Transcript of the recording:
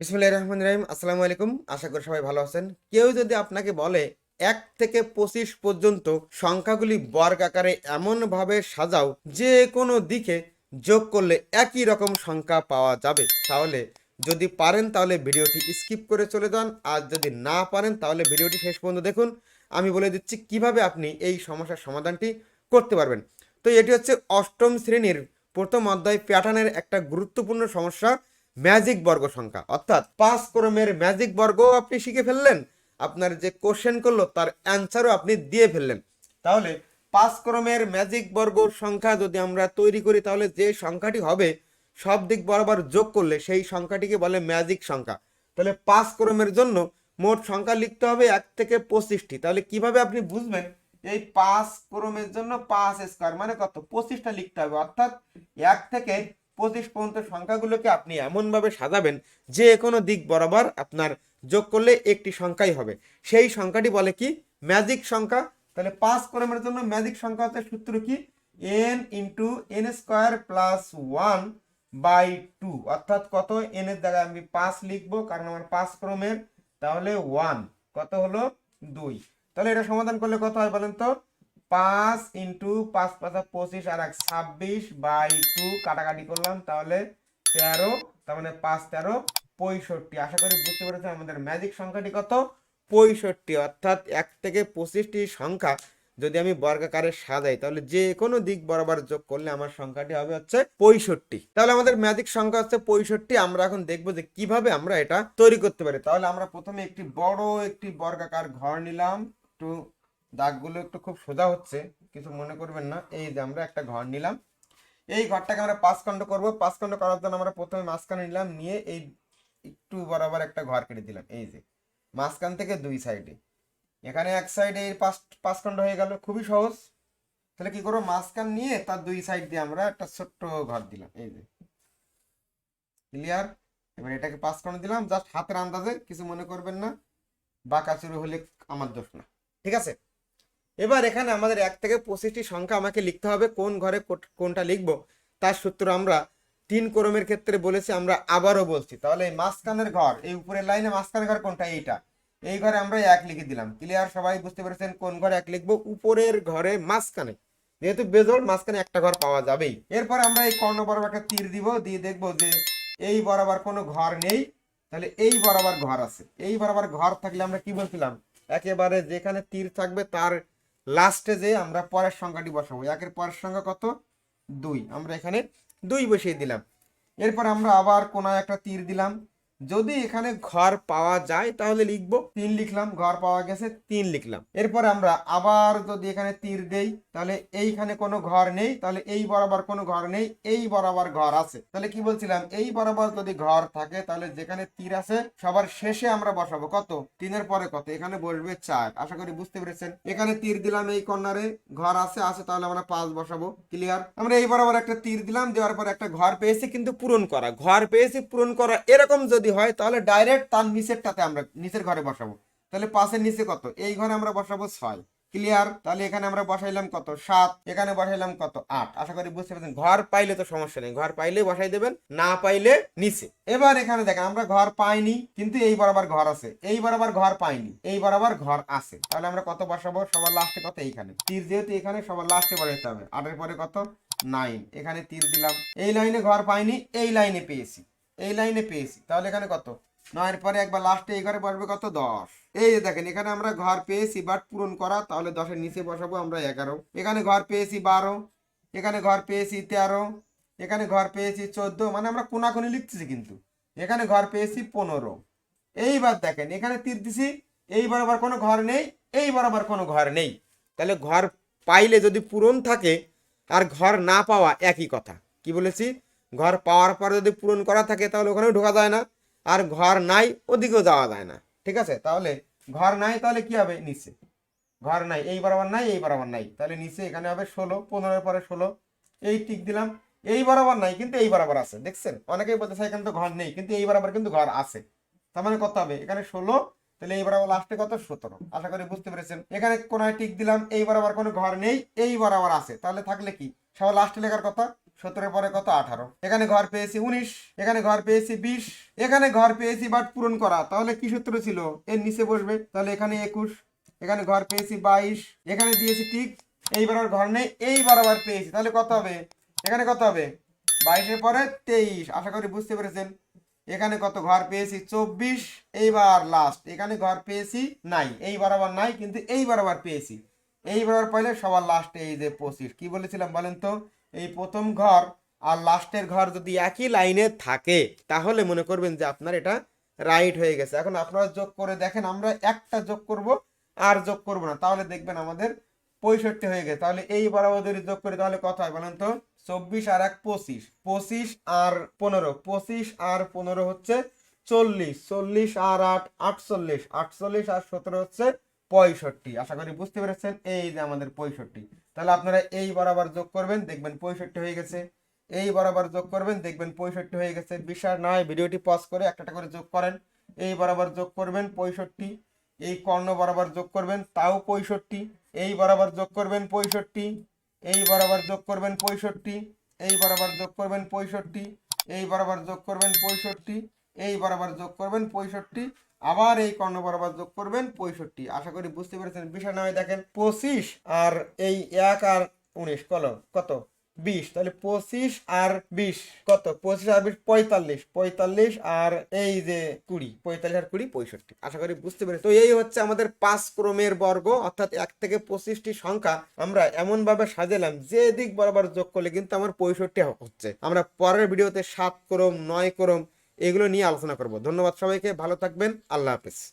বিসমুল্লাহ রহমান রহিম, আসসালামু আলাইকুম। আশা করি সবাই ভালো আছেন। কেউ যদি আপনাকে বলে এক থেকে পঁচিশ পর্যন্ত সংখ্যাগুলি বর্গ আকারে এমনভাবে সাজাও, যে কোনো দিকে যোগ করলে একই রকম সংখ্যা পাওয়া যাবে। তাহলে যদি পারেন তাহলে ভিডিওটি স্কিপ করে চলে যান। আর যদি না পারেন তাহলে ভিডিওটি শেষ পর্যন্ত দেখুন। আমি বলে দিচ্ছি কীভাবে আপনি এই সমস্যার সমাধানটি করতে পারবেন। তো এটি হচ্ছে অষ্টম শ্রেণির প্রথম অধ্যায় প্যাটার্নের একটা গুরুত্বপূর্ণ সমস্যা। ম্যাজিক বর্গ সংখ্যা। অর্থাৎ পাঁচ ক্রমের ম্যাজিক বর্গ আপনি শিখে ফেললেন, আপনার যে কোশ্চেন করল, তার অ্যান্সারও আপনি দিয়ে ফেললেন। তাহলে পাঁচ ক্রমের ম্যাজিক বর্গ সংখ্যা যদি আমরা তৈরি করি, তাহলে যে সংখ্যাটি হবে, সব দিক বরাবর যোগ করলে সেই সংখ্যাটিকে বলে ম্যাজিক সংখ্যা। তাহলে পাঁচ ক্রমের জন্য মোট সংখ্যা লিখতে হবে এক থেকে পঁচিশটি। তাহলে কীভাবে আপনি বুঝবেন, এই পাঁচ ক্রমের জন্য পাঁচ স্কোয়ার মানে কত? পঁচিশটা লিখতে হবে। অর্থাৎ এক থেকে পঁচিশ পর্যন্ত সংখ্যাগুলোকে আপনি এমনভাবে সাজাবেন যে কোনো দিক বরাবর আপনার যোগ করলে একটি সংখ্যাই হবে। সেই সংখ্যাটি বলে কি? ম্যাজিক সংখ্যা। তাহলে পাঁচ ক্রমের জন্য ম্যাজিক সংখ্যা হচ্ছে সূত্র কি? N into N square plus one by two অর্থাৎ কত? এন এর জায়গায় আমি পাঁচ লিখব, কারণ আমার পাঁচ ক্রমের তাহলে ওয়ান কত হলো? দুই। তাহলে এটা সমাধান করলে কত হয় বলেন তো? পাঁচ ইন্টু পাঁচ পাঁচা পঁচিশ আর এক ছাব্বিশ বাই টু কাটাকাটি করলাম, তাহলে তেরো, তার মানে পাঁচ তেরো, পঁয়ষট্টি। আশা করি বুঝতে পেরেছেন আমাদের ম্যাজিক সংখ্যাটি কত? পঁয়ষট্টি, অর্থাৎ এক থেকে পঁচিশটি সংখ্যা যদি আমি বর্গাকারে সাজাই, তাহলে যে কোনো দিক বরাবর যোগ করলে আমার সংখ্যাটি হবে হচ্ছে পঁয়ষট্টি। তাহলে আমাদের ম্যাজিক সংখ্যা হচ্ছে পঁয়ষট্টি, আমরা এখন দেখব যে কীভাবে আমরা এটা তৈরি করতে পারি। তাহলে আমরা প্রথমে একটি বড় একটি বর্গাকার ঘর নিলাম, একটু দাগগুলো একটু খুব সোজা হচ্ছে, কিছু মনে করবেন না। এই যে আমরা একটা ঘর নিলাম। এই ঘরটাকে আমরা পাঁচখণ্ড করব। পাঁচ খণ্ড করার জন্য আমরা প্রথমে মাঝখানে নিলাম, নিয়ে এই একটু বরাবর একটা ঘর কেটে দিলাম। এই যে, মাঝখান থেকে দুই সাইডে। এখানে এক সাইডে এই পাঁচ পাঁচ খণ্ড হয়ে গেল। খুবই সহজ। তাহলে কি করব? মাঝখান নিয়ে তার দুই সাইড দিয়ে আমরা একটা ছোট্ট ঘর দিলাম। এই যে ক্লিয়ার এবার এটাকে পাঁচ দিলাম। জাস্ট হাতের আন্দাজে, কিছু মনে করবেন না। বাঁকা চুরু হলে আমার দোষ না। ঠিক আছে? এবার এখানে আমাদের এক থেকে পঁচিশটি সংখ্যা আমাকে লিখতে হবে, কোন ঘরে কোনটা লিখব? তার সূত্র আমরা তিন ক্রমের ক্ষেত্রে বলেছি, আমরা আবারও বলছি। তাহলে এই মাঝখানের ঘর, এই উপরের লাইনে মাঝখানের ঘর কোনটা? এইটা। এই ঘরে আমরা এক লিখে দিলাম। ক্লিয়ার সবাই বুঝতে পেরেছেন কোন ঘরে এক লিখব? উপরের ঘরে মাঝখানে। যেহেতু বেজোড়, মাঝখানে একটা ঘর পাওয়া যাবেই। এরপর আমরা এই কর্ণ বরাবর একটা তীর দিব, দিয়ে দেখব যে এই বরাবর কোনো ঘর নেই। তাহলে এই বরাবর ঘর আছে। এই বরাবর ঘর থাকলে আমরা কি বলছিলাম? একেবারে যেখানে তীর থাকবে তার লাস্টে যে আমরা পরের সংখ্যাটি বসাবো, একের পরের সংখ্যা কত? দুই। আমরা এখানে দুই বসিয়ে দিলাম। এরপর আমরা আবার কোনায় একটা তীর দিলাম। যদি এখানে ঘর পাওয়া যায়, তাহলে লিখব তিন লিখলাম, ঘর পাওয়া গেছে তিন লিখলাম। এরপর আমরা আবার যদি এখানে তীর দেই, তাহলে এইখানে কোনো ঘর নেই, তাহলে এই বরাবর কোনো ঘর নেই, এই বরাবর ঘর আছে। তাহলে কি বলছিলাম? এই বরাবর যদি ঘর থাকে, তাহলে যেখানে তীর আছে, সবার শেষে আমরা বসাবো। কত? তিনের পরে কত? এখানে বসবে চার। আশা করি বুঝতে পেরেছেন। এখানে তীর দিলাম এই কর্নারে, ঘর আছে আছে, তাহলে আমরা পাঁচ বসাবো। ক্লিয়ার আমরা এই বরাবর একটা তীর দিলাম, দেওয়ার পর একটা ঘর পেয়েছি, কিন্তু পূরণ করা। ঘর পেয়েছি, পূরণ করা, এরকম যদি হয়, তাহলে ডাইরেক্ট তার নিচেরটাতে আমরা, নিচের ঘরে বসাবো। তাহলে পাশের নিচে কত? এই ঘরে আমরা বসাবো ছয়। ক্লিয়ার তাহলে এখানে আমরা বসাইলাম কত? সাত। এখানে বসাইলাম কত? আট। আশা করি বুঝতে পেরেছেন। ঘর পাইলে তো সমস্যা নেই। ঘর পাইলে বসাই দেবেন, না পাইলে নিচে। এবার এখানে দেখেন, আমরা ঘর পাইনি, কিন্তু এই বরাবর ঘর আছে। এই বরাবর ঘর পাইনি, এই বরাবর ঘর আছে। তাহলে আমরা কত বসাবো? সবার লাস্টে কত? এইখানে। তীর যেহেতু এখানে, সবার লাস্টে বসাইতে হবে। আটের পরে কত? নাইন এখানে তীর দিলাম। এই লাইনে ঘর পাইনি, এই লাইনে পেয়েছি। এই লাইনে পেয়েছি। তাহলে এখানে কত? নয়ের পরে একবার লাস্টে এই ঘরে বসবে কত? দশ। এই যে দেখেন, এখানে আমরা ঘর পেয়েছি বাট পূরণ করা, তাহলে দশের নিচে বসাবো আমরা এগারো। এখানে ঘর পেয়েছি বারো, এখানে ঘর পেয়েছি তেরো, এখানে ঘর পেয়েছি চোদ্দ মানে আমরা কোনাকুনি লিখতেছি কিন্তু। এখানে ঘর পেয়েছি পনেরো। এইবার দেখেন, এখানে তীর দিছি, এই বরাবর কোনো ঘর নেই, এই বরাবর কোনো ঘর নেই। তাহলে ঘর পাইলে যদি পূরণ থাকে, আর ঘর না পাওয়া একই কথা। কি বলেছি? ঘর পাওয়ার পর যদি পূরণ করা থাকে, তাহলে ওখানেও ঢোকা যায় না। আর ঘর নাই, ওদিকেও যাওয়া যায় না। ঠিক আছে? তাহলে ঘর নাই, তাহলে কি হবে? নিচে। ঘর নাই, এই বরাবর নাই, এই বরাবর নাই। তাহলে নিচে এখানে হবে ষোলো, পনেরোর পরে ষোলো। এই টিক দিলাম। এই বরাবর নাই, কিন্তু এই বরাবর আছে। দেখছেন? অনেকেই বলতেছে, এখানে তো ঘর নেই। কিন্তু এই বরাবর কিন্তু ঘর আছে। তার মানে কত হবে? এখানে ষোলো, তাহলে এই বরাবর লাস্টে কত? সতেরো। আশা করি বুঝতে পেরেছেন। এখানে কোনায় টিক দিলাম, এই বরাবর কোনো ঘর নেই, এই বরাবর আছে। তাহলে থাকলে কি? সবার লাস্টে লেখার কথা? সতেরো পরে কত? আঠারো। এখানে ঘর পেয়েছি উনিশ, এখানে ঘর পেয়েছি বিশ, এখানে ঘর পেয়েছি বাট পূরণ করা। তাহলে কি সূত্র ছিল? এর নিচে বসবে। তাহলে এখানে একুশ, এখানে ঘর পেয়েছি বাইশ, এখানে দিয়েছি ঠিক। এইবার আর ঘর নেই, এইবার আবার পেয়েছি। তাহলে কত হবে? এখানে কত হবে? বাইশের পরে তেইশ। আশা করি বুঝতে পেরেছেন। এখানে কত? ঘর পেয়েছি চব্বিশ, এইবার লাস্ট এখানে ঘর পেয়েছি নাই। এইবার আবার নাই, কিন্তু এইবার আবার পেয়েছি। এইবার পাইলে সবার লাস্টে এই যে পঁচিশ। কি বলেছিলাম বলেন তো? এই প্রথম ঘর আর লাস্টের ঘর যদি একই লাইনে থাকে, তাহলে মনে করবেন যে আপনার এটা রাইট হয়ে গেছে। এখন আপনারা যোগ করে দেখেন, আমরা একটা যোগ করব, আর যোগ করব না। তাহলে দেখবেন আমাদের পঁয়ষট্টি হয়ে গেছে। তাহলে এই বরাবর যোগ করি, তাহলে কত হয় বলেন তো? চব্বিশ আর এক পঁচিশ। পঁচিশ আর পনেরো। পঁচিশ আর পনেরো হচ্ছে চল্লিশ। চল্লিশ আর আট, আটচল্লিশ। আটচল্লিশ আর সতেরো হচ্ছে পঁয়ষট্টি। আশা করি বুঝতে পেরেছেন, এই যে আমাদের পঁয়ষট্টি। তাহলে আপনারা এই বরাবর যোগ করবেন, দেখবেন পঁয়ষট্টি হয়ে গেছে। এই বরাবর যোগ করবেন, দেখবেন পঁয়ষট্টি হয়ে গেছে। বিশ্বাস না হয় ভিডিওটি পজ করে একটা করে যোগ করেন। এই বরাবর যোগ করবেন পঁয়ষট্টি, এই কর্ণ বরাবর যোগ করবেন, তাও পঁয়ষট্টি। এই বরাবর যোগ করবেন পঁয়ষট্টি, এই বরাবর যোগ করবেন পঁয়ষট্টি, এই বরাবর যোগ করবেন পঁয়ষট্টি, এই বরাবর যোগ করবেন পঁয়ষট্টি, এই বরাবর যোগ করবেন পঁয়ষট্টি আবার এই কর্ণ বরাবর যোগ করবেন পঁয়ষট্টি। আশা করি বুঝতে পেরেছেন। বিষয় নয় দেখেন, পঁচিশ আর এই এক আর উনিশ কল কত? বিশ। তাহলে পঁচিশ আর বিশ, কত? পঁচিশ আর বিশ, পঁয়তাল্লিশ। পঁয়তাল্লিশ আর এই যে কুড়ি, পঁয়তাল্লিশ আর কুড়ি, পঁয়ষট্টি। আশা করি বুঝতে পেরেছি তো এই হচ্ছে আমাদের পাঁচ ক্রমের বর্গ, অর্থাৎ এক থেকে পঁচিশটি সংখ্যা আমরা এমন ভাবে সাজালাম, যে দিক বরাবর যোগ করলে কিন্তু আমার পঁয়ষট্টি হচ্ছে। আমরা পরের ভিডিওতে সাত ক্রম, নয় ক্রম এগুলো নিয়ে আলোচনা করব। ধন্যবাদ সবাইকে ভালো থাকবেন আল্লাহ হাফেজ।